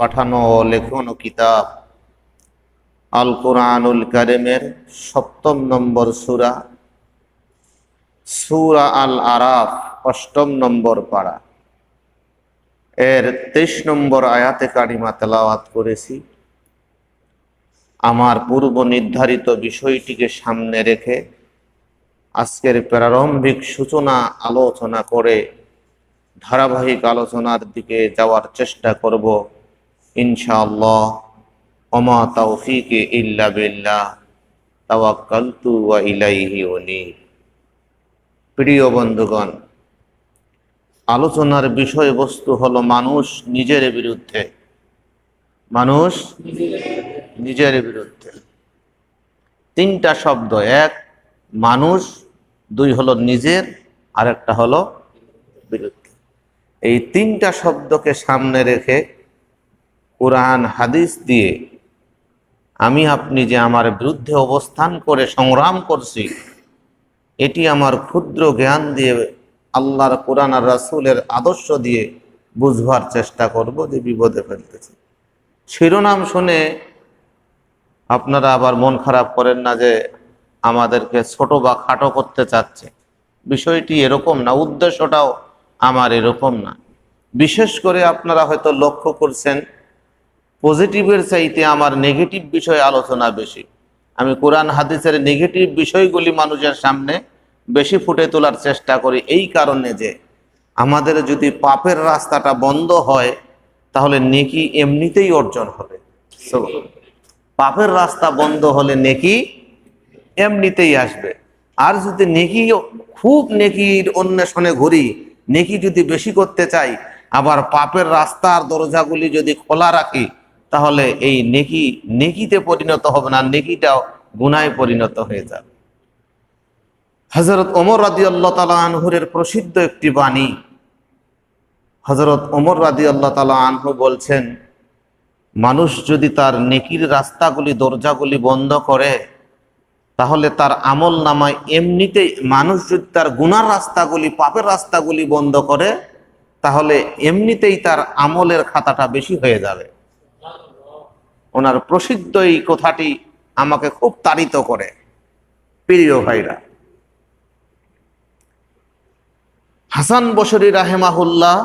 পাঠানো, লেখনো কিতাব। আল কোরআনুল কারিমের সপ্তম নম্বর সুরা সুরা আল আরাফ অষ্টম নম্বর পাড়া। এর তেইশ নম্বর আয়াতে কারিমা তেলাওয়াত করেছি। আমার পূর্ব নির্ধারিত বিষয়টিকে সামনে রেখে আজকের প্রারম্ভিক সূচনা, আলোচনা করে ধারাবাহিক আলোচনার দিকে যাওয়ার চেষ্টা করব। ইনশাআল্লাহ। অমা তৌফিকে ইল্লা বিল্লাহ। তাওয়াক্কালতু ওয়া ইলাইহি উনীব। প্রিয় বন্ধুগণ, আলোচনার বিষয়বস্তু হলো মানুষ নিজের বিরুদ্ধে। মানুষ নিজের বিরুদ্ধে। তিনটা শব্দ, এক মানুষ, দুই হলো নিজের আর একটা হলো বিরুদ্ধে। এই তিনটা শব্দকে সামনে রেখে কোরআন, হাদিস দিয়ে আমি আপনি যে আমার বিরুদ্ধে অবস্থান করে সংগ্রাম করছি, এটি আমার ক্ষুদ্র জ্ঞান দিয়ে আল্লাহর কোরআন আর রাসুলের আদর্শ দিয়ে বুঝবার চেষ্টা করব যে বিপদে ফেলতেছি। শিরোনাম শুনে আপনারা আবার মন খারাপ করেন না যে আমাদেরকে ছোট বা খাটো করতে চাচ্ছে। বিষয়টি এরকম না, উদ্দেশ্যটাও আমার এরকম না। বিশেষ করে আপনারা হয়তো লক্ষ্য করছেন পজিটিভের চাইতে আমার নেগেটিভ বিষয়ে আলোচনা বেশি। আমি কোরআন, হাদিসের নেগেটিভ বিষয়গুলি মানুষের সামনে বেশি ফুটে তোলার চেষ্টা করি এই কারণে যে আমাদের যদি পাপের রাস্তাটা বন্ধ হয়, তাহলে নেকি এমনিতেই অর্জন হবে। পাপের রাস্তা বন্ধ হলে নেকি এমনিতেই আসবে। আর যদি নেকি, খুব নেকির অন্বেষণে ঘুরি, নেকি যদি বেশি করতে চাই, আবার পাপের রাস্তার দরজাগুলি যদি খোলা রাখি তাহলে এই নেকি, নেকিতে পরিণত হবে না, নেকিটাও গুনায় পরিণত হয়ে যাবে। হজরত ওমর রাদি আল্লাহ তালা আনহুরের প্রসিদ্ধ একটি বাণী হজরত ওমর রাদি আল্লাহ তালা আনহু বলছেন, মানুষ যদি তার নেকির রাস্তাগুলি, দরজাগুলি বন্ধ করে, তাহলে তার আমল নামায় এমনিতেই, মানুষ যদি তার গুনার রাস্তাগুলি, পাপের রাস্তাগুলি বন্ধ করে, তাহলে এমনিতেই তার আমলের খাতাটা বেশি হয়ে যাবে। ওনার প্রসিদ্ধ এই কথাটি আমাকে খুব তাড়িত করে, প্রিয় ভাইরা। হাসান বসরি রাহেমাহুল্লাহ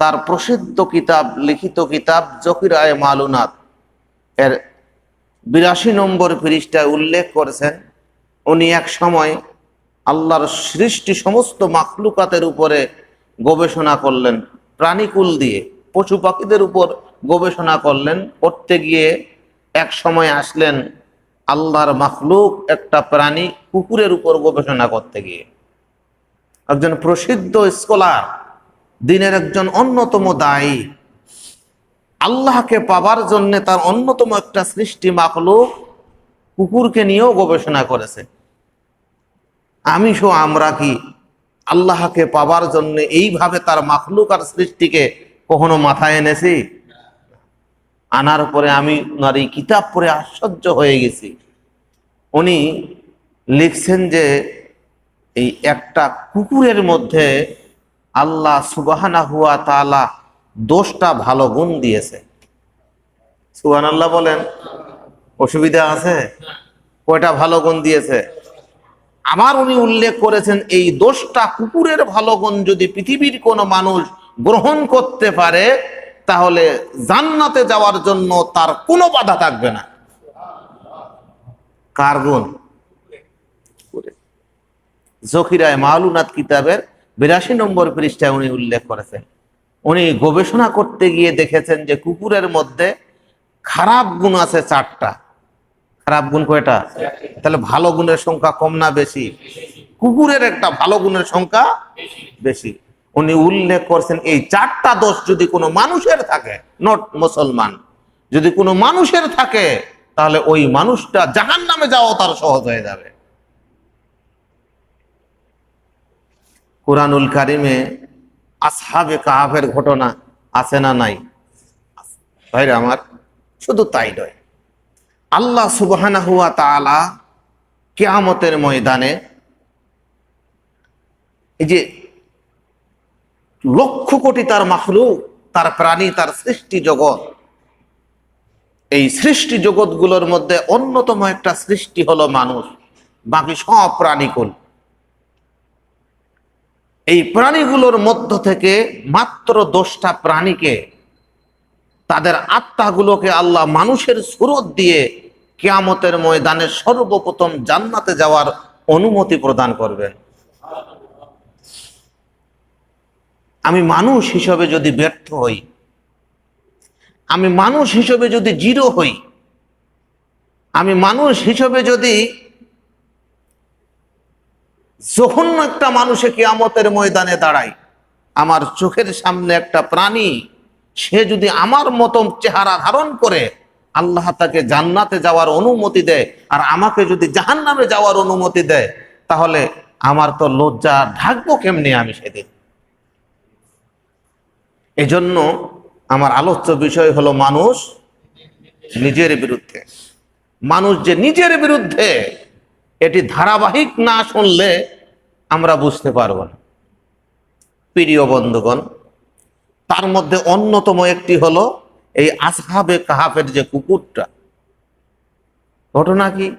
তার প্রসিদ্ধ কিতাব, লিখিত কিতাব জকির জকিরায় মালুনাত এর বিরাশি নম্বর পৃষ্ঠায় উল্লেখ করেছেন। উনি এক সময় আল্লাহর সৃষ্টি সমস্ত মাখলুকাতের উপরে গবেষণা করলেন, প্রাণীকুল দিয়ে, পশু পাখিদের উপর গবেষণা করলেন করতে গিয়ে এক সময় আসলেন আল্লাহর মাখলুক একটা প্রাণী কুকুরের উপর গবেষণা করতে গিয়ে। একজন প্রসিদ্ধ স্কলার, দিনের একজন অন্যতম দায়ী। আল্লাহকে পাবার জন্য তার অন্যতম একটা সৃষ্টি মাখলুক কুকুরকে নিয়েও গবেষণা করেছে। আমি সো আমরা কি আল্লাহকে পাবার জন্য এইভাবে তার মাখলুক আর সৃষ্টিকে কখনো মাথায় এনেছি? আনার পরে আমি ওনার এই কিতাব পড়ে আশ্চর্য হয়ে গেছি। উনি লিখছেন যে, এই একটা কুকুরের মধ্যে আল্লাহ সুবাহানা হুয়া তালা দোষটা ভালো গুণ দিয়েছে। সুবান আল্লাহ বলেন, অসুবিধা আছে? কয়টা ভালো গুণ দিয়েছে? আবার উনি উল্লেখ করেছেন, এই দোষটা কুকুরের ভালো গুণ যদি পৃথিবীর কোনো মানুষ গ্রহণ করতে পারে তাহলে জান্নাতে যাওয়ার জন্য তার কোনো বাধা থাকবে না। কার গুণ? জকিরায় মালুনাথ কিতাবের বিরাশি নম্বর পৃষ্ঠায় উনি উল্লেখ করেছেন। উনি গবেষণা করতে গিয়ে দেখেছেন যে কুকুরের মধ্যে খারাপ গুণ আছে চারটা। খারাপ গুণ কয়টা? তাহলে ভালো গুণের সংখ্যা কম না বেশি? কুকুরের একটা ভালো গুণের সংখ্যা বেশি। উনি উল্লেখ করছেন, এই চারটা দোষ যদি কোনো মানুষের থাকে নট মুসলমান, যদি কোনো মানুষের থাকে, তাহলে ওই মানুষটা জাহান নামে যাওয়া তার সহজ হয়ে যাবে। কোরআনুল কারিমে আসহাবে কাহাফের ঘটনা আছে না নাই? ভাইরা আমার, শুধু তাই নয়। আল্লাহ সুবহানা হুয়া তাআলা কেয়ামতের ময়দানে এই যে লক্ষ কোটি তার মাখলুক, তার প্রাণী, তার সৃষ্টি জগৎ। এই সৃষ্টি জগৎগুলোর মধ্যে অন্যতম একটা সৃষ্টি হলো মানুষ, বাকি সব প্রাণীকুল। এই প্রাণীগুলোর মধ্য থেকে মাত্র দশটা প্রাণীকে, তাদের আত্মাগুলোকে আল্লাহ মানুষের সুরত দিয়ে কেয়ামতের ময়দানে সর্বপ্রথম জান্নাতে যাওয়ার অনুমতি প্রদান করবেন। আমি মানুষ হিসেবে যদি ব্যর্থ হই, আমি মানুষ হিসেবে যদি জিরো হই, আমি মানুষ হিসেবে যদি জঘন্য একটা মানুষে কেয়ামতের ময়দানে দাঁড়াই, আমার চোখের সামনে একটা প্রাণী, সে যদি আমার মতো চেহারা ধারণ করে, আল্লাহ তাকে জান্নাতে যাওয়ার অনুমতি দেয় আর আমাকে যদি জাহান্নামে যাওয়ার অনুমতি দেয়, তাহলে আমার তো লজ্জা ঢাকবো কেমনি আমি সেদিন? এজন্য আমার আলোচ্য বিষয় হলো মানুষ নিজের বিরুদ্ধে। মানুষ যে নিজের বিরুদ্ধে এটি ধারাবাহিক না শুনলে আমরা বুঝতে পারব না। প্রিয় বন্ধুগণ, তার মধ্যে অন্যতম একটি হলো এই আসহাবে কাহাফের যে কুকুরটা। ঘটনা কি?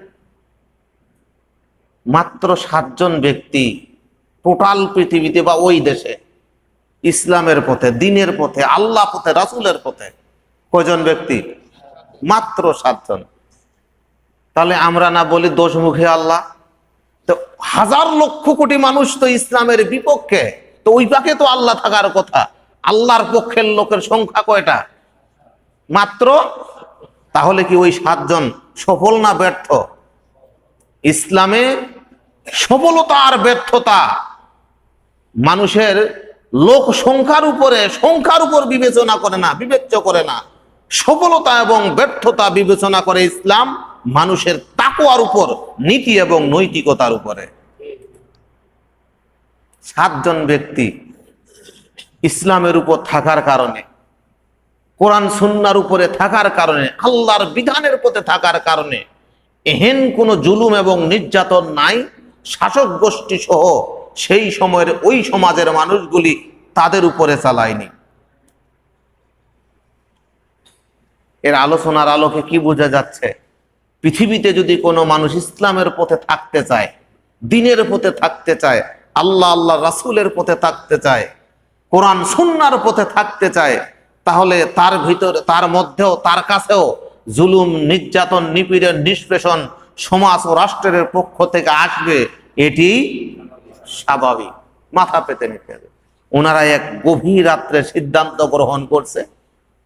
মাত্র সাতজন ব্যক্তি টোটাল পৃথিবীতে বা ওই দেশে ইসলামের পথে, দিনের পথে, আল্লাহ পথে, রাসুলের পথে। কজন ব্যক্তি? মাত্র সাতজন। তাহলে আমরা না বলি দোষ মুখে আল্লাহ? তো হাজার লক্ষ কোটি মানুষ তো ইসলামের বিপক্ষে। তো ওই পাকে তো আল্লাহ থাকার কথা। আল্লাহর পক্ষের লোকের সংখ্যা কয়টা? মাত্র? তাহলে কি ওই সাতজন সফল না ব্যর্থ? ইসলামে সফলতা আর ব্যর্থতা মানুষের লোক সংখ্যার উপরে, সংখ্যার উপর বিবেচনা করে না, বিবেচ্য করে না। সফলতা এবং ব্যর্থতা বিবেচনা করে ইসলাম মানুষের তাকুয়ার উপর, নীতি এবং নৈতিকতার উপরে। সাতজন ব্যক্তি ইসলামের উপর থাকার কারণে, কোরআন সুন্নার উপরে থাকার কারণে, আল্লাহর বিধানের পথে থাকার কারণে, এহেন কোনো জুলুম এবং নির্যাতন নাই, শাসক গোষ্ঠী সহ সেই সময়ের ওই সমাজের মানুষগুলি তাদের উপরে চালায়নি। এর আলোচনার আলোকে কি বোঝা যাচ্ছে? পৃথিবীতে যদি কোনো মানুষ ইসলামের পথে থাকতে চায়, দিনের পথে থাকতে চায়, আল্লাহ আল্লাহ রাসুলের পথে থাকতে চায়, কোরআন সুন্নার পথে থাকতে চায়, তাহলে তার ভিতর, তার মধ্যেও, তার কাছেও জুলুম, নির্যাতন, নিপীড়ন, নিষ্পেষণ সমাজ ও রাষ্ট্রের পক্ষ থেকে আসবে। এটি স্বাভাবিক, মাথা পেতে নিতে হবে ওনারা এক গভীর রাত্রে সিদ্ধান্ত গ্রহণ করছে,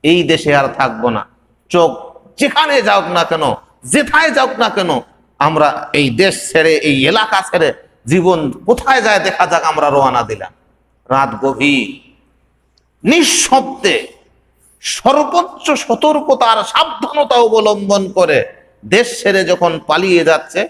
এই দেশে আর থাকব না। চোখ যেখানে যাওক না কেন, যেথায় যাওক না কেন, আমরা এই দেশ ছেড়ে, এই এলাকা ছেড়ে জীবন কোথায় যায় দেখা যাক, আমরা রওনা দিলাম। রাত গভীর, নিঃশব্দে সর্বোচ্চ সতর্কতার সাবধানতা অবলম্বন করে দেশ ছেড়ে যখন পালিয়ে যাচ্ছে,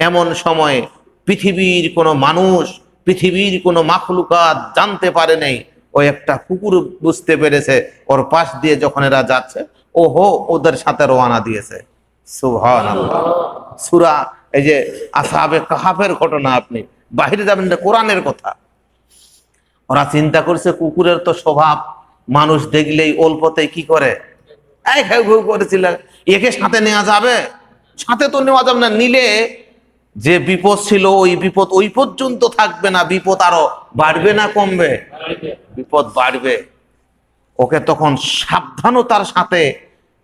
এমন সময় পৃথিবীর কোনো মানুষ, পৃথিবীর কোনো মাখলুকাত জানতে পারে নাই। ওই একটা কুকুর বুঝতে পেরেছে, ওর পাশ দিয়ে যখন এরা যাচ্ছে ও হো ওদের সাথে রওনা দিয়েছে। সুরা, এই যে আসাবে কাহাফের ঘটনা আপনি, বাহিরে যাবেন না, কোরআনের কথা। ওরা চিন্তা করছে, কুকুরের তো স্বভাব, মানুষ দেখলেই অল্পতে কি করে? ঘেউ করেছিল। একে সাথে নেওয়া যাবে? সাথে তো নেওয়া যাবে না, নিলে যে বিপদ ছিল ওই বিপদ ওই পর্যন্ত থাকবে না, বিপদ আরও বাড়বে না কমবে? বিপদ বাড়বে। ওকে তখন সাবধানতার সাথে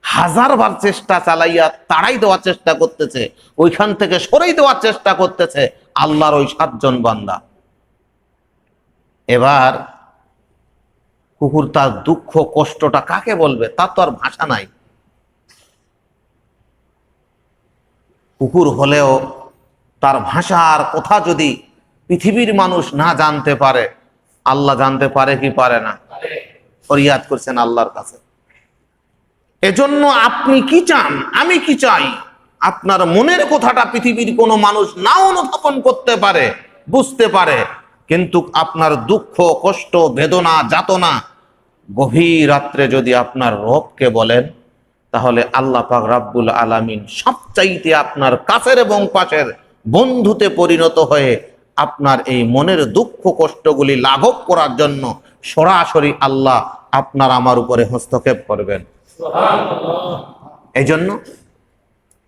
হাজারবার চেষ্টা চালাইয়া তাড়াই দেওয়ার চেষ্টা করতেছে, ওইখান থেকে সরেই দেওয়ার চেষ্টা করতেছে আল্লাহর ওই সাতজন বান্দা। এবার কুকুর তার দুঃখ, কষ্টটা কাকে বলবে, তার তো আর ভাষা নাই। কুকুর হলেও তার ভাষার কথা যদি পৃথিবীর মানুষ না জানতে পারে, আল্লাহ জানতে পারে কি পারে না? ফরিয়াদ করছেন আল্লাহর কাছে। এজন্য আপনি কি চান? আমি কি চাই? আপনার মনের কথাটা পৃথিবীর কোনো মানুষ না অনুধাবন করতে পারে, বুঝতে পারে, কিন্তু আপনার দুঃখ, কষ্ট, বেদনা, যাতনা গভীর রাত্রে যদি আপনার রবকে বলেন, তাহলে আল্লাহ পাক রাব্বুল আলামিন সবচাইতে আপনার কাছের এবং পাশের বন্ধুতে পরিণত হয়ে আপনার এই মনের দুঃখ কষ্টগুলি লাঘব করার জন্য সরাসরি আল্লাহ আপনার আমার উপরে হস্তক্ষেপ করবেন। এই জন্য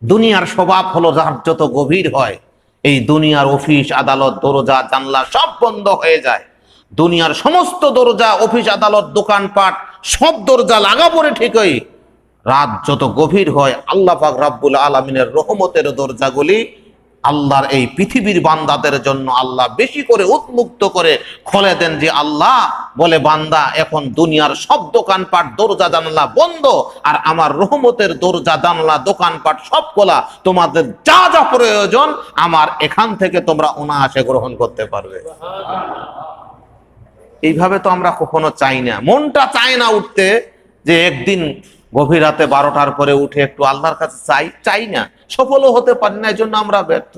দুনিয়ার স্বভাব হলো যার যত গভীর হয়, এই দুনিয়ার অফিস, আদালত, দরজা, জানলা সব বন্ধ হয়ে যায়। দুনিয়ার সমস্ত দরজা, অফিস, আদালত, দোকানপাট সব দরজা লাগা পড়ে ঠিকই। রাত যত গভীর হয়, আল্লাহ পাক রাব্বুল আলমিনের রহমতের দরজাগুলি আল্লাহর এই পৃথিবীর বান্দাদের জন্য আল্লাহ বেশি করে উন্মুক্ত করে খোলে দেন যে আল্লাহ বলে, বান্দা, এখন দুনিয়ার সব দোকানপাট, দরজা জানলা বন্ধ, আর আমার রহমতের দরজা জানলা, দোকানপাট সব খোলা। তোমাদের যা যা প্রয়োজন আমার এখান থেকে তোমরা অনায়াসে গ্রহণ করতে পারবে। এইভাবে তো আমরা কখনো চাই না। মনটা চায় না উঠতে যে একদিন গভীর রাতে বারোটার পরে উঠে একটু আল্লাহর কাছে চাই চাই না, সফলও হতে পারি না এই জন্য আমরা ব্যর্থ।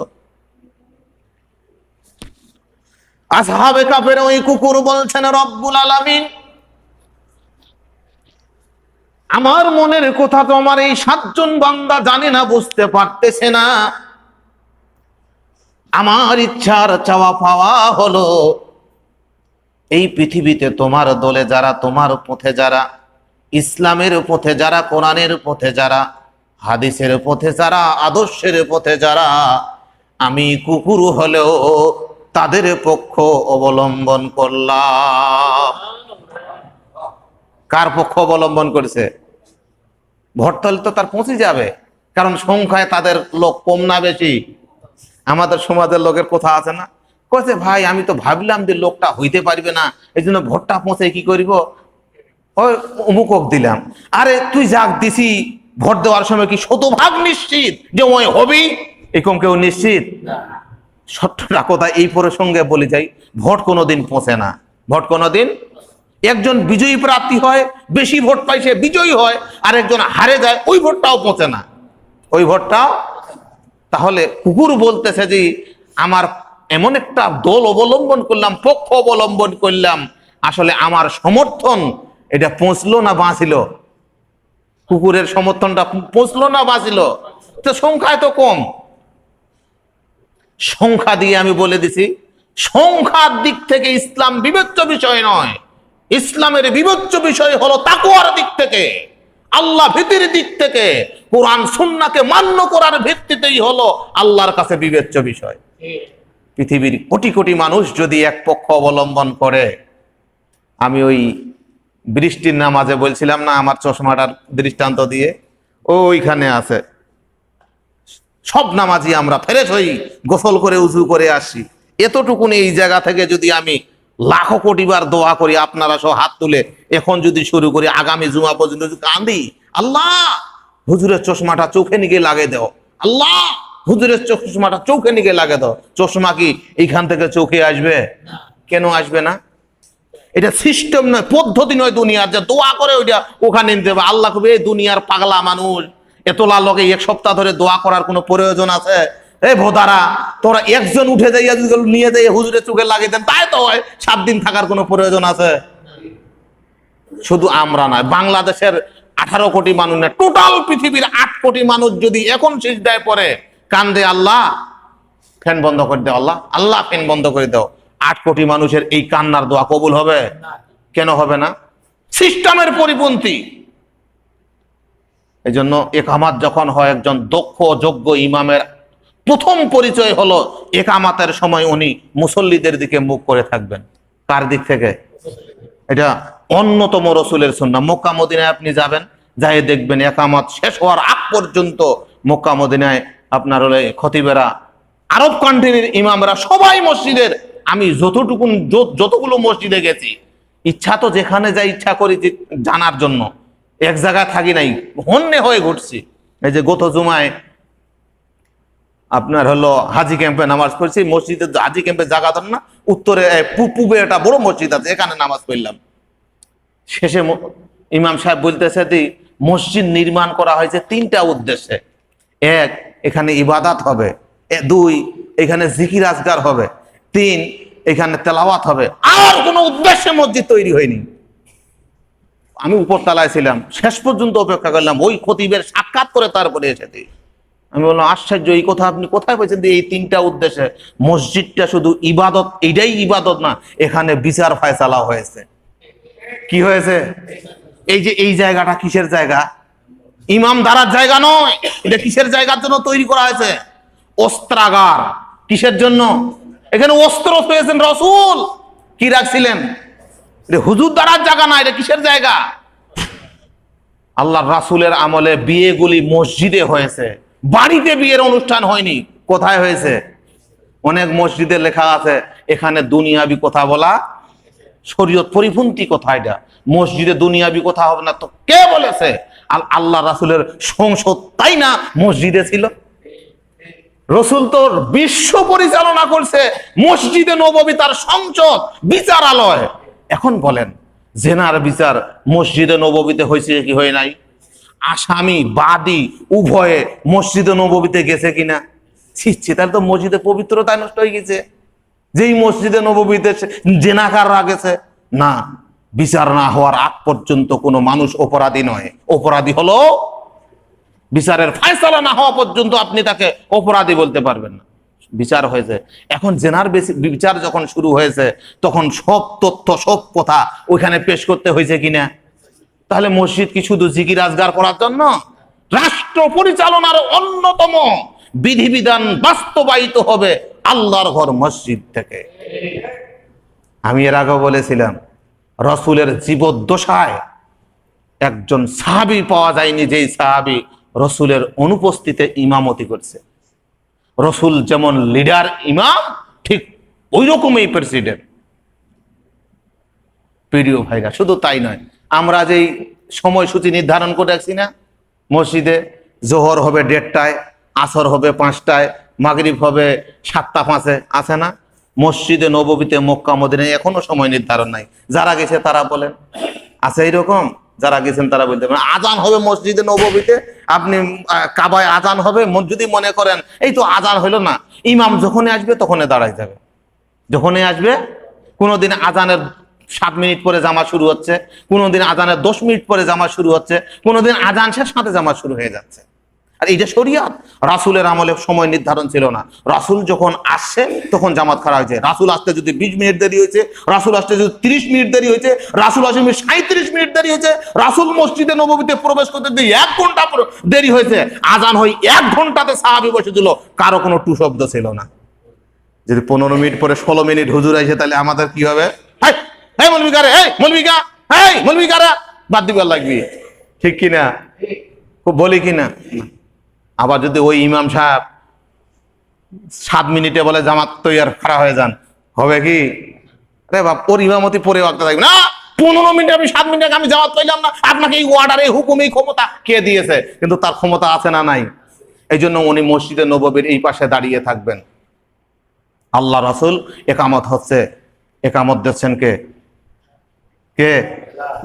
আসহাবে কাফের ওই কুকুর বলছেন, রব্বুল আলামিন, আমার মনের কথা তো আমার এই সাতজন বান্দা জানে না, বুঝতে পারতেছে না। আমার ইচ্ছার চাওয়া পাওয়া হলো, এই পৃথিবীতে তোমার দলে যারা, তোমার পথে যারা ইসলামের পথে যারা, কোরআনের পথে যারা, হাদিসের পথে যারা, আদর্শের পথে যারা, আমি কুকুর হলেও তাদের পক্ষ অবলম্বন করলাম। কার পক্ষ অবলম্বন করেছে? ভরতল তো তার পৌঁছে যাবে, কারণ সংখ্যায় তাদের লোক কম না বেশি। আমাদের সমাজের লোকের কথা আছে না? কয়েছে ভাই, আমি তো ভাবলাম যে লোকটা হইতে পারবে না এই জন্য ভোটটা পৌঁছে কি করিব? ওই অমুকক দিলাম। আরে তুই যাক দিছি ভোট দেওয়ার সময় কি শতভাগ নিশ্চিত যে ওই হবি? এরকম কেউ নিশ্চিত? সত্যটা কথা এই প্রসঙ্গে বলে যাই ভোট কোনোদিন পৌঁছে না। ভোট কোনোদিন? একজন বিজয়ী প্রার্থী হয় বেশি ভোট পাই সে বিজয়ী হয় আর একজন হারে যায় ওই ভোটটাও পৌঁছে না। ওই ভোটটাও তাহলে কুকুর বলতেছে যে আমার এমন একটা দল অবলম্বন করলাম পক্ষ অবলম্বন করলাম আসলে আমার সমর্থন এটা পৌঁছলো না বাঁচিল? কুকুরের সমর্থনটা পৌঁছলো না বাঁচিল? তো সংখ্যায় তো কম। সংখ্যা দিয়ে আমি বলে দিছি, সংখ্যার দিক থেকে ইসলাম বিবেচ্য বিষয় নয়। ইসলামের বিবেচ্য বিষয় হলো তাকুয়ার দিক থেকে, আল্লাহ ভীতির দিক থেকে, কোরআন সুন্নাকে মান্য করার ভিত্তিতেই হলো আল্লাহর কাছে বিবেচ্য বিষয়। পৃথিবীর কোটি কোটি মানুষ যদি এক পক্ষ অবলম্বন করে, আমি ওই বৃষ্টির নামাজে বলছিলাম না আমার চশমাটার দৃষ্টান্ত দিয়ে। ওইখানে আছে। সব নামাজি আমরা ফেরেস হই গোসল করে উজু করে আসি। এতটুকুন এই জায়গা থেকে যদি আমি লাখো কোটি বার দোয়া করি আপনারা সব হাত তুলে এখন যদি শুরু করি আগামী জুমা পর্যন্ত যদি কান্দি আল্লাহ হুজুরের চশমাটা চোখে নিকে লাগে দেও। আল্লাহ হুজুরের চশমাটা চোখে নিকে লাগে দাও। চশমা কি এইখান থেকে চোখে আসবে? কেন আসবে না? এটা সিস্টেম নয়, পদ্ধতি নয় দুনিয়ার, যে দোয়া করে ওইটা ওখানে নিতে হবে। আল্লাহ কবে এই দুনিয়ার পাগলা মানুষ? এতলা লোকে এক সপ্তাহ ধরে দোয়া করার কোনো প্রয়োজন আছে? এ ভোদারা, তোরা একজন উঠে যাইয়া যদি নিয়ে যাই, হুজুরে চোখে লাগিয়ে দেন, তাই তো হয়, সাত দিন থাকার কোনো প্রয়োজন আছে? শুধু আমরা নয়, বাংলাদেশের আঠারো কোটি মানুষ না টোটাল পৃথিবীর আট কোটি মানুষ যদি এখন সিজদায় পড়ে, কান্দে আল্লাহ, ফ্যান বন্ধ করে দাও আল্লাহ আল্লাহ ফ্যান বন্ধ করে দাও। আট কোটি মানুষের এই কান্নার দোয়া কবুল হবে? কেন হবে না? সিস্টেমের পরিপন্থী। এই জন্য একামাত যখন হয়, একজন দক্ষ যোগ্য ইমামের প্রথম পরিচয় হলো একামাতের সময় উনি মুসল্লিদের দিকে মুখ করে থাকবেন। কার দিক থেকে? এটা অন্যতম রসুলের সন্না মক্কা মদিনায় আপনি যাবেন, যাই দেখবেন একামাত শেষ হওয়ার আগ পর্যন্ত মক্কা মদিনায় আপনার হলে খতিবেরা, আরব কান্ট্রির ইমামরা সবাই মসজিদের আমি যতটুকুন যতগুলো মসজিদে গেছি, ইচ্ছা তো যেখানে যাই ইচ্ছা করি জানার জন্য। এক জায়গায় থাকি নাই, হন্যে হয়ে ঘুরছি। এই যে গত জুমায় আপনার হলো হাজি ক্যাম্পে নামাজ পড়ছি মসজিদে হাজি ক্যাম্পে জায়গা ধর না, উত্তরে পূবে একটা বড় মসজিদ আছে, এখানে নামাজ পড়লাম। শেষে ইমাম সাহেব বলতেছে যে মসজিদ নির্মাণ করা হয়েছে তিনটা উদ্দেশ্যে। এক, এখানে ইবাদাত হবে। দুই, এখানে জিকির আজগার হবে। তিন, এখানে তেলাওয়াত হবে। আর কোনো উদ্দেশ্যে মসজিদ তৈরি হয়নি। আমি উপরতলায় ছিলাম, শেষ পর্যন্ত অপেক্ষা করলাম, ওই খতিবের সাক্ষাৎ করে তারপরে এসেছি। আমি বললাম, আশ্চর্য, এই কথা আপনি কোথায় পেয়েছেন যে এই তিনটা উদ্দেশ্যে? মসজিদটা শুধু ইবাদত এইটাই ইবাদত না, এখানে বিচার ফয়সালা হয়েছে। কি হয়েছে? এই যে এই জায়গাটা কিসের জায়গা? ইমাম দাঁড়ার জায়গা নয়, এটা কিসের জায়গার জন্য তৈরি করা হয়েছে? অস্ত্রাগার। কিসের জন্য? এখানে অস্ত্র পেয়েছেন রসুল। কি রাখছিলেন? হুজুর দাঁড়ার জায়গা না, এটা কিসের জায়গা? আল্লাহ রাসুলের আমলে বিয়েগুলি মসজিদে হয়েছে। বাড়িতে বিয়ের অনুষ্ঠান হয়নি, কোথায় হয়েছে? অনেক মসজিদে লেখা আছে, এখানে দুনিয়াবি কথা বলা, শরীয়ত পরিপন্থী কথা এটা। মসজিদে দুনিয়াবি কথা হবে না তো কে বলেছে? আল আল্লাহ রাসুলের সংসদ তাই না মসজিদে ছিল? রসুল তো বিশ্ব পরিচালনা করছে, মসজিদে নববী তার সংসদ, বিচারালয়। এখন বলেন, জেনার বিচার মসজিদে নববীতে হয়েছে কি হয় নাই? আসামি, বাদী উভয়ে মসজিদে নববীতে গেছে কিনা? ছিচ্ছি তাহলে তো মসজিদে পবিত্রতা নষ্ট হয়ে গেছে। যেই মসজিদে নববীতে সে জেনাকাররা গেছে, না, বিচার না হওয়ার আগ পর্যন্ত কোনো মানুষ অপরাধী নয়। অপরাধী হলো বিচারের ফায়সালা না হওয়া পর্যন্ত আপনি তাকে অপরাধী বলতে পারবেন না। বিচার হয়েছে। এখন জেনার বিচার যখন শুরু হয়েছে, তখন সব তথ্য, সব কথা ওইখানে পেশ করতে হয়েছে কিনা? তাহলে মসজিদ কি শুধু জিকির আজগার করার জন্য? রাষ্ট্র পরিচালনার অন্যতম বিধিবিধান বাস্তবায়িত হবে আল্লাহর ঘর মসজিদ থেকে। আমি এর আগে বলেছিলাম, রসুলের জীবদ্দশায় একজন সাহাবি পাওয়া যায়নি যেই সাহাবি রসুলের অনুপস্থিতিতে ইমামতি করছে। রসুল যেমন লিডার, ইমাম, ঠিক ওই রকমই প্রেসিডেন্ট। প্রিয় ভাইরা, শুধু তাই নয়, আমরা যেই সময়সূচি নির্ধারণ করে রাখছি না, মসজিদে জোহর হবে দেড়টায়, আসর হবে পাঁচটায়, মাগরিব হবে সাতটা পাঁচে, আছে না? মসজিদে নববীতে মক্কা, মদিনায় এখনও সময় নির্ধারণ নাই। যারা গেছে তারা বলেন, আছে এইরকম? যারা গেছেন তারা বলতে পারেন, আজান হবে মসজিদে নবীতে আপনি কাবায় আজান হবে যদি মনে করেন, এই তো আজান হলো না, ইমাম যখনই আসবে তখনই দাঁড়াই যাবে। যখনই আসবে, কোনোদিন আজানের সাত মিনিট পরে জামা শুরু হচ্ছে, কোনোদিন আজানের দশ মিনিট পরে জামা শুরু হচ্ছে, কোনোদিন আজান শেষ সাথে জামা শুরু হয়ে যাচ্ছে। আর এইটা শরিয়াত রাসুলের আমলে সময় নির্ধারণ ছিল না। রাসুল যখন আসছে তখন জামাত খারাপ হয়েছে। রাসুল আসতে যদি বিশ মিনিট দেরি হয়েছে রাসুল আসতে যদি তিরিশ মিনিট দেরি হয়েছে রাসুল আসতে যদি সাঁত্রিশ মিনিট দেরি হয়েছে রাসুল মসজিদে নবমীতে প্রবেশ করতে যদি এক ঘণ্টা দেরি হয়েছে আজান হয়ে এক ঘন্টাতে সাহাবি বসে দিল কারও কোনো টু শব্দ ছিল না। যদি পনেরো মিনিট পরে ষোলো মিনিট হুজুর আসে তাহলে আমাদের কি হবে? এই মলবিকা এই বাদ দিবার লাগবি। ঠিক কিনা? খুব বলি কিনা। আবার যদি ওই ইমাম সাহেব সাত মিনিটে বলে জামাত তৈয়ার খাড়া হয়ে যান, হবে কি? রে বাপ, ওর ইমামতি পরে একটা থাকবে। না, পনেরো মিনিট আমি, সাত মিনিট আমি জামাত পাইলাম না। আপনাকে এই অর্ডার এই হুকুম, এই ক্ষমতা কে দিয়েছে? কিন্তু তার ক্ষমতা আছে না নাই। এই জন্য উনি মসজিদে নববীর এই পাশে দাঁড়িয়ে থাকবেন। আল্লাহ রাসুল একামত হচ্ছে। একামত দিচ্ছেন কে? কে?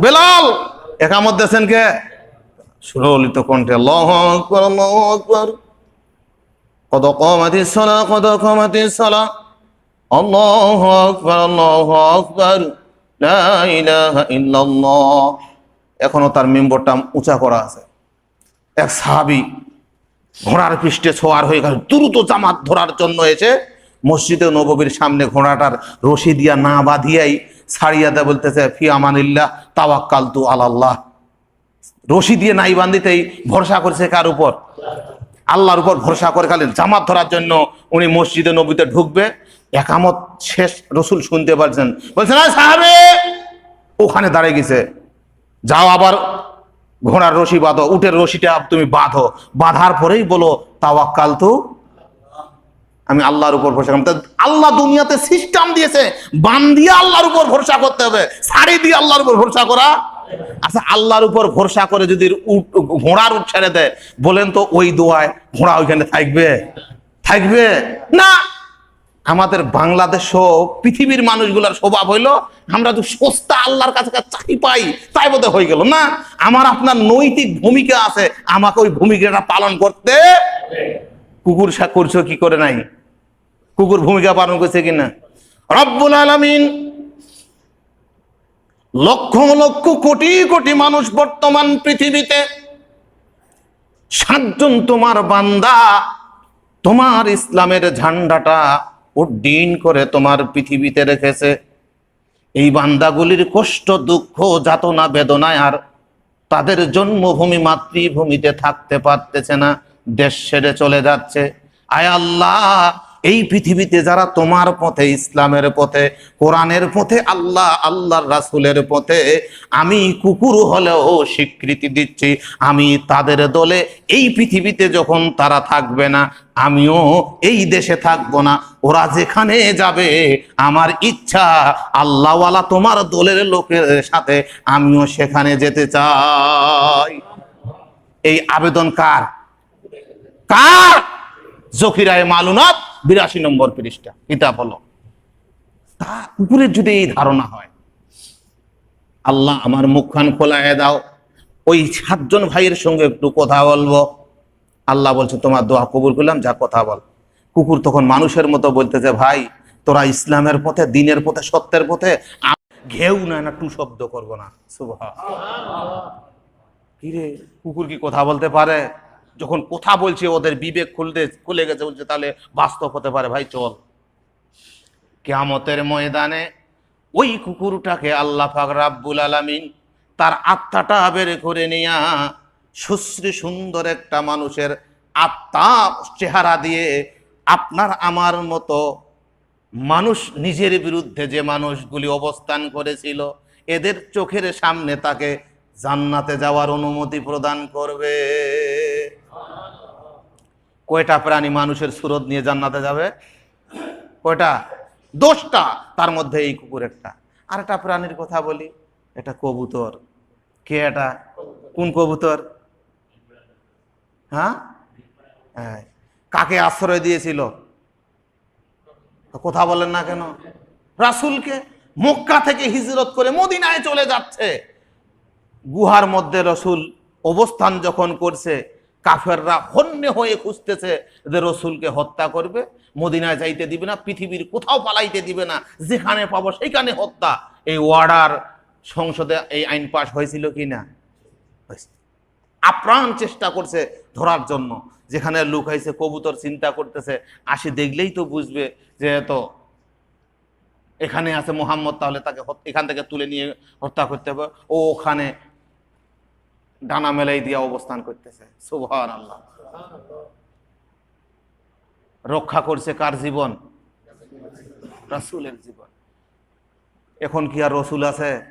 বেলাল! একামত দিচ্ছেন কে? সুরলিত কণ্ঠে, আল্লাহু আকবার আল্লাহু আকবার। কদ কমাতি সালা, কদ কমাতি সালা। আল্লাহু আকবার আল্লাহু আকবার। এখনও তার মেম্বরটা উঁচা করা আছে। এক সাহাবী ঘোড়ার পৃষ্ঠে ছোয়ার হয়ে গেল। দ্রুত জামাত ধরার জন্য এসে মসজিদে নববীর সামনে ঘোড়াটার রশি দিয়া না বাঁধিয়াই ছাড়িয়া দেয় বলতেছে, ফি আমানিল্লাহ তাওয়াক্কাল তু আল্লাহ রশি দিয়ে নাই বান্ধিতেই ভরসা করছে কার উপর? আল্লাহর উপর ভরসা করে খালি জামাত ধরার জন্য উনি মসজিদে নবীতে ঢুকবে, একামত শেষ রসুল শুনতে পারছেন। বলছেন, "আয় সাহাবে! ওখানে দাঁড়িয়ে গেছে। যাও আবার ঘোড়ার রশি বাঁধো, উটের রশিটা তুমি বাঁধো। বাঁধার পরেই বলো, তাওয়াক্কাল তু আমি আল্লাহর উপর ভরসা করলাম। আল্লাহ দুনিয়াতে সিস্টেম দিয়েছে। বান দিয়ে আল্লাহর উপর ভরসা করতে হবে। শাড়ি দিয়ে আল্লাহর উপর ভরসা করা আচ্ছা আল্লাহর উপর ভরসা করে যদি ঘোড়ার উঠ ছেড়ে দেয়, বলেন তো ওই দোয়ায় ঘোড়া ওইখানে থাকবে? থাকবে? না। আমাদের বাংলাদেশ পৃথিবীর মানুষগুলার স্বভাব হইল, আমরা তো সস্তা আল্লাহর কাছে চাকরি পাই, তাই বোধহয় হয়ে গেল। না, আমার আপনার নৈতিক ভূমিকা আছে, আমাকে ওই ভূমিকাটা পালন করতে। কুকুর করছ কি করে নাই? কুকুর ভূমিকা পালন করছে কিনা? রব্বুল আলামিন লক্ষ লক্ষ কোটি কোটি মানুষ বর্তমান পৃথিবীতে। সাতজন তোমার বান্দা, তোমার ইসলামের ঝান্ডাটা উড্ডীন করে তোমার পৃথিবীতে রেখেছে। এই বান্দাগুলির কষ্ট, দুঃখ, যাতনা, বেদনায় আর তাদের জন্মভূমি, মাতৃভূমিতে থাকতে পারতেছে না, দেশ ছেড়ে চলে যাচ্ছে। আয় আল্লাহ এই পৃথিবীতে যারা তোমার পথে, ইসলামের পথে, কোরআনের পথে, আল্লাহ, আল্লাহর রাসুলের পথে, আমি কুকুর হলেও স্বীকৃতি দিচ্ছি, আমি তাদের দলে এই পৃথিবীতে যখন তারা থাকবে না, আমিও এই দেশে থাকব না, ওরা যেখানে যাবে, আমার ইচ্ছা, আল্লাহওয়ালা তোমার দলের লোকের সাথে আমিও সেখানে যেতে চাই। এই আবেদন কার? কার? জকিরায় মালুনাত বিরাশি নম্বর পৃষ্ঠা, কিতাব হলো। তা কুকুরের যদি এই ধারণা হয়, আল্লাহ আমার মুখখান খোলায় দাও, ওই সাতজন ভাইয়ের সঙ্গে একটু কথা বলব। আল্লাহ বলছে, তোমার দোয়া কবুল করলাম, যা কথা বল। কুকুর তখন মানুষের মতো বলতেছে, ভাই, তোরা ইসলামের পথে, দিনের পথে, সত্যের পথে ঘেউ না না, টু শব্দ করব না। সুবহ কিরে, কুকুর কি কথা বলতে পারে? যখন কথা বলছে, ওদের বিবেক খুলতে, খুলে গেছে, বলছে, তাহলে বাস্তব হতে পারে, ভাই, চল। কেয়ামতের ময়দানে ওই কুকুরটাকে আল্লাহ পাক রাব্বুল আলামিন তার আত্মাটা বের করে নিয়া সুশ্রী সুন্দর একটা মানুষের আত্মা, চেহারা দিয়ে আপনার আমার মতো মানুষ নিজের বিরুদ্ধে যে মানুষগুলি অবস্থান করেছিল, এদের চোখের সামনে তাকে জান্নাতে যাওয়ার অনুমতি প্রদান করবে। কয়টা প্রাণী মানুষের সুরত নিয়ে জান্নাতে যাবে? কয়টা? দশটা, তার মধ্যে এই কুকুর একটা। আর একটা প্রাণীর কথা বলি, এটা কবুতর। কে এটা? কোন কবুতর? হ্যাঁ। কাকে আশ্রয় দিয়েছিল? কথা বলেন না কেন? রাসুলকে মক্কা থেকে হিজরত করে মদিনায় চলে যাচ্ছে। গুহার মধ্যে রসুল অবস্থান যখন করছে কাফেররা হন্যে হয়ে খুঁজতেছে যে রসুলকে হত্যা করবে, মদিনায় যাইতে দিবে না, পৃথিবীর কোথাও পালাইতে দিবে না, যেখানে পাবো সেইখানে হত্যা। এই ওয়ার্ডার সংসদে এই আইন পাশ হয়েছিল কি না? আপ্রাণ চেষ্টা করছে ধরার জন্য। যেখানে লোক হয়েছে কবুতর চিন্তা করতেছে, আসি দেখলেই তো বুঝবে যে তো এখানে আছে মোহাম্মদ, তাহলে তাকে এখান থেকে তুলে নিয়ে হত্যা করতে হবে। ও ওখানে ডানা মেলাই দিয়ে অবস্থান করতেছে। সুবহান আল্লাহ রক্ষা করছে কার জীবন? রাসূলের জীবন। এখন কি আর রসুল আছে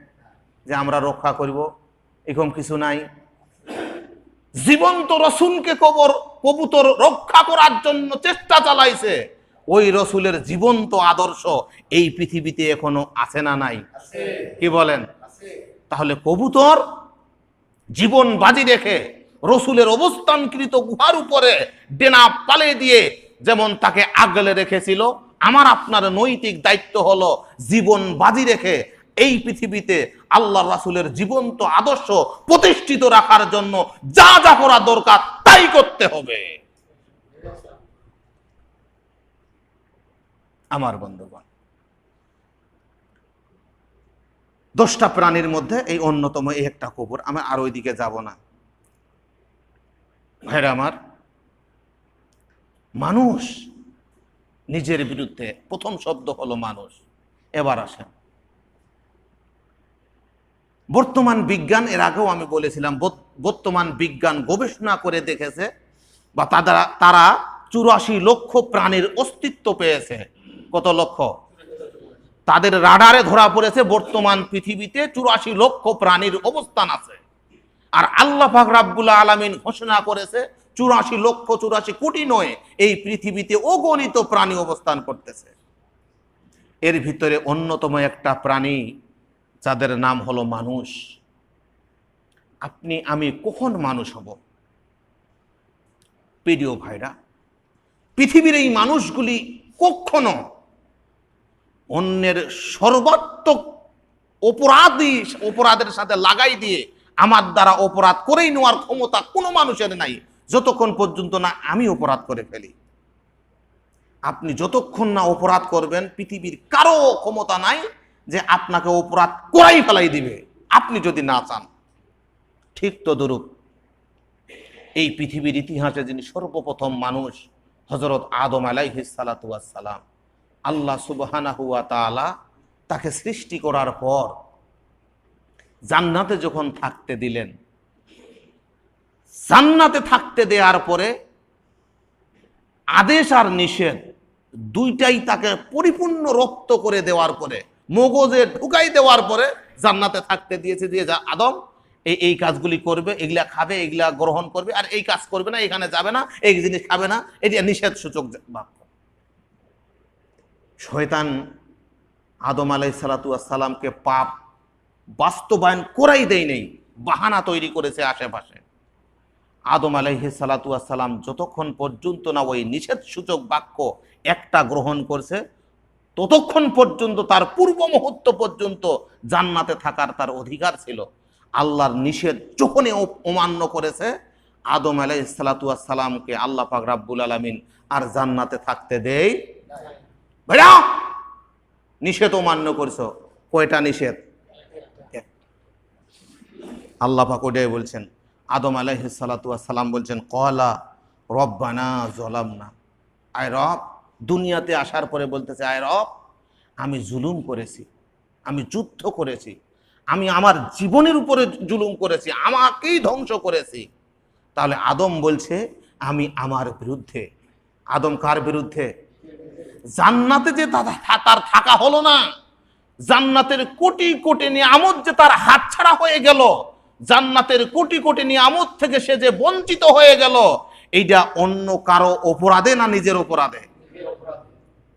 যে আমরা রক্ষা করব? এরকম কিছু নাই। জীবন্ত রসুলকে কবর, কবুতর রক্ষা করার জন্য চেষ্টা চালাইছে। ওই রসুলের জীবন্ত আদর্শ এই পৃথিবীতে এখনও আছে না নাই? কি বলেন? তাহলে কবুতর জীবন বাজি রেখে রসুলের অবস্থানকৃত গুহার উপরে ডেনা পালে দিয়ে যেমন তাকে আগলে রেখেছিল, আমার আপনার নৈতিক দায়িত্ব হলো জীবন বাজি রেখে এই পৃথিবীতে আল্লাহ রাসুলের জীবন্ত আদর্শ প্রতিষ্ঠিত রাখার জন্য যা যা করা দরকার তাই করতে হবে। আমার বন্ধুগণ দশটা প্রাণীর মধ্যে এই অন্যতম এই একটা কুকুর আমি আর ওইদিকে যাব না। ভাইরা আমার, মানুষ নিজের বিরুদ্ধে, প্রথম শব্দ হলো মানুষ। এবার আসেন। বর্তমান বিজ্ঞান, এর আগেও আমি বলেছিলাম বর্তমান বিজ্ঞান গবেষণা করে দেখেছে বা তারা তারা চুরাশি লক্ষ প্রাণীর অস্তিত্ব পেয়েছে। কত লক্ষ? তাদের রাডারে ধরা পড়েছে বর্তমান পৃথিবীতে চুরাশি লক্ষ প্রাণীর অবস্থান আছে। আর আল্লাহ পাক রাব্বুল আলামিন ঘোষণা করেছে, চুরাশি লক্ষ চুরাশি কোটি নয়, এই পৃথিবীতে অগণিত প্রাণী অবস্থান করতেছে। এর ভিতরে অন্যতম একটা প্রাণী, যাদের নাম হলো মানুষ। আপনি, আমি কখন মানুষ হব? প্রিয় ভাইরা, পৃথিবীর এই মানুষগুলি কখনো অন্যের সর্বাত্মক অপরাধী অপরাধের সাথে লাগাই দিয়ে আমার দ্বারা অপরাধ করেই নেওয়ার ক্ষমতা কোনো মানুষের নাই। যতক্ষণ পর্যন্ত না আমি অপরাধ করে ফেলি। আপনি যতক্ষণ না অপরাধ করবেন, পৃথিবীর কারও ক্ষমতা নাই যে আপনাকে অপরাধ করাই ফেলাই দিবে। আপনি যদি না চান, ঠিক তদরূপ এই পৃথিবীর ইতিহাসে যিনি সর্বপ্রথম মানুষ হজরত আদম আলাইহিস সালাম আল্লাহ সুবহানাহু ওয়া তাআলা তাকে সৃষ্টি করার পর জান্নাতে যখন থাকতে দিলেন, জান্নাতে থাকতে দেওয়ার পরে আদেশ আর নিষেধ দুইটাই তাকে পরিপূর্ণ রপ্ত করে দেওয়ার পরে, মগজে ঢুকাই দেওয়ার পরে জান্নাতে থাকতে দিয়েছে দিয়ে যা আদম এই এই কাজগুলি করবে, এগুলা খাবে, এগুলা গ্রহণ করবে, আর এই কাজ করবে না, এখানে যাবে না, এই জিনিস খাবে না এটি নিষেধ সূচক শয়তান আদম আলাই সালাতামকে পাপ বাস্তবায়ন করাই দেয় নেই, বাহানা তৈরি করেছে আশেপাশে। আদম আলাইহি সালাতাম যতক্ষণ পর্যন্ত না ওই নিষেধ সূচক বাক্য একটা গ্রহণ করছে, ততক্ষণ পর্যন্ত তার পূর্ব মুহূর্ত পর্যন্ত জান্নাতে থাকার তার অধিকার ছিল। আল্লাহর নিষেধ যখনই অমান্য করেছে, আদম আলাই সালাতামকে আল্লাহ পাক রাব্বুল আলমিন আর জান্নাতে থাকতে দেই ভাইয়া নিষেধ অমান্য করছ। কয়টা নিষেধ? আল্লাহ পাক বলছেন। আদম সালাম বলছেন কলা রব্বানা জলামনা আয় রব, দুনিয়াতে আসার পরে বলতেছে, আয় রব, আমি জুলুম করেছি, আমি যুদ্ধ করেছি, আমি আমার জীবনের উপরে জুলুম করেছি, আমাকেই ধ্বংস করেছি। তাহলে আদম বলছে, আমি আমার বিরুদ্ধে। আদম কার বিরুদ্ধে? জান্নাতে যে তার থাকা হলো না, জান্নাতের কোটি কোটি নিয়ামত যে তার হাতছাড়া হয়ে গেল, জান্নাতের কোটি কোটি নিয়ামত থেকে সে যে বঞ্চিত হয়ে গেল, এইটা অন্য কারও অপরাধে না নিজের অপরাধে?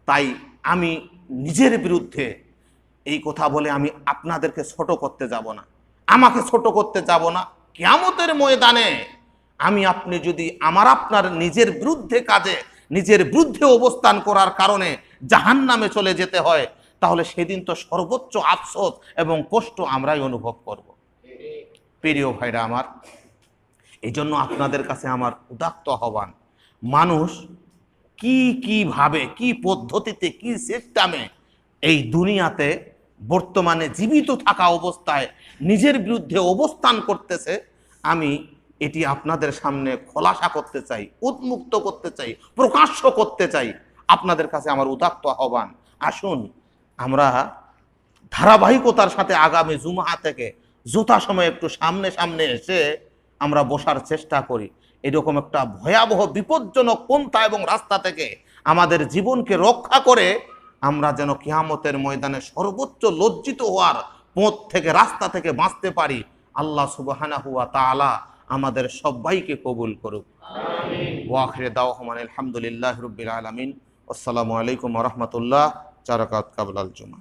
তাই আমি নিজের বিরুদ্ধে এই কথা বলে আমি আপনাদেরকে ছোট করতে যাব না। আমাকে ছোট করতে যাব না। কেয়ামতের ময়দানে আমি আপনি যদি আমার আপনার নিজের বিরুদ্ধে কাজে নিজের বিরুদ্ধে অবস্থান করার কারণে জাহান নামে চলে যেতে হয়, তাহলে সেদিন তো সর্বোচ্চ আফসোস এবং কষ্ট আমরাই অনুভব করব। প্রিয় ভাইরা আমার এই জন্য আপনাদের কাছে আমার উদাত্ত আহ্বান, মানুষ কি কীভাবে কি পদ্ধতিতে, কি সিস্টেমে এই দুনিয়াতে বর্তমানে জীবিত থাকা অবস্থায় নিজের বিরুদ্ধে অবস্থান করতেছে, আমি এটি আপনাদের সামনে খোলাসা করতে চাই, উন্মুক্ত করতে চাই, প্রকাশ্য করতে চাই। আপনাদের কাছে আমার উদাত্ত আহ্বান। আসুন, আমরা ধারাবাহিকতার সাথে আগামী জুমা থেকে জুতা সময় একটু সামনে সামনে এসে আমরা বসার চেষ্টা করি। এরকম একটা ভয়াবহ, বিপজ্জনক পন্থা এবং রাস্তা থেকে আমাদের জীবনকে রক্ষা করে আমরা যেন কিয়ামতের ময়দানে সর্বোচ্চ লজ্জিত হওয়ার পথ থেকে, রাস্তা থেকে বাঁচতে পারি। আল্লাহ সুবাহানা হুয়া তাআলা আমাদের সবাইকে কবুল করুক। ওয়াখরে দাওহমান আলহামদুলিল্লাহ রবিল আলমিন। আসসালামু আলাইকুম রহমতুল্লাহ। চারাকাত কাবলাল জুমা।